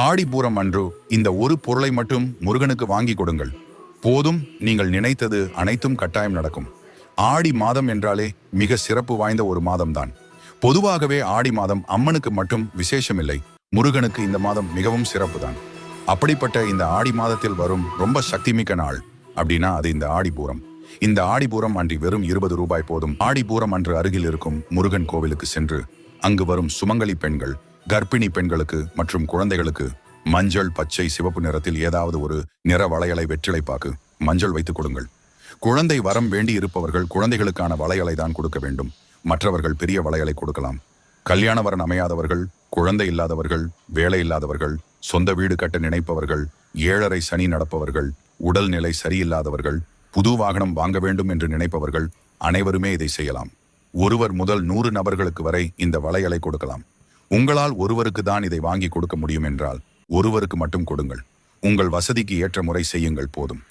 ஆடிபூரம் அன்று இந்த ஒரு பொருளை மட்டும் முருகனுக்கு வாங்கி கொடுங்கள். போதும் நீங்கள் நினைத்தது அனைத்தும் கட்டாயம் நடக்கும். ஆடி மாதம் என்றாலே மிக சிறப்பு வாய்ந்த ஒரு மாதம்தான். பொதுவாகவே ஆடி மாதம் அம்மனுக்கு மட்டும் விசேஷமில்லை முருகனுக்கு இந்த மாதம் மிகவும் சிறப்பு தான் அப்படிப்பட்ட இந்த ஆடி மாதத்தில் வரும் ரொம்ப சக்திமிக்க நாள் அப்படின்னா அது இந்த ஆடிபூரம் இந்த ஆடிபூரம் அன்றி வெறும் இருபது ரூபாய் போதும். ஆடிபூரம் அன்று அருகில் இருக்கும் முருகன் கோவிலுக்கு சென்று அங்கு வரும் சுமங்கலி பெண்கள் கர்ப்பிணி பெண்களுக்கு மற்றும் குழந்தைகளுக்கு மஞ்சள் பச்சை சிவப்பு நிறத்தில் ஏதாவது ஒரு நிற வளையலை வெற்றிலைப்பாக்கு மஞ்சள் வைத்துக் கொடுங்கள். குழந்தை வரம் வேண்டி இருப்பவர்கள் குழந்தைகளுக்கான வளையலை தான் கொடுக்க வேண்டும். மற்றவர்கள் பெரிய வளையலை கொடுக்கலாம். கல்யாண வரன் அமையாதவர்கள் குழந்தை இல்லாதவர்கள் வேலை இல்லாதவர்கள் சொந்த வீடு கட்ட நினைப்பவர்கள் ஏழரை சனி நடப்பவர்கள் உடல்நிலை சரியில்லாதவர்கள் புது வாகனம் வாங்க வேண்டும் என்று நினைப்பவர்கள் அனைவருமே இதை செய்யலாம். ஒருவர் முதல் நூறு நபர்களுக்கு வரை இந்த வளையலை கொடுக்கலாம். உங்களால் ஒருவருக்கு தான் இதை வாங்கி கொடுக்க முடியும் என்றால் ஒருவருக்கு மட்டும் கொடுங்கள். உங்கள் வசதிக்கு ஏற்ற முறை செய்யுங்கள் போதும்.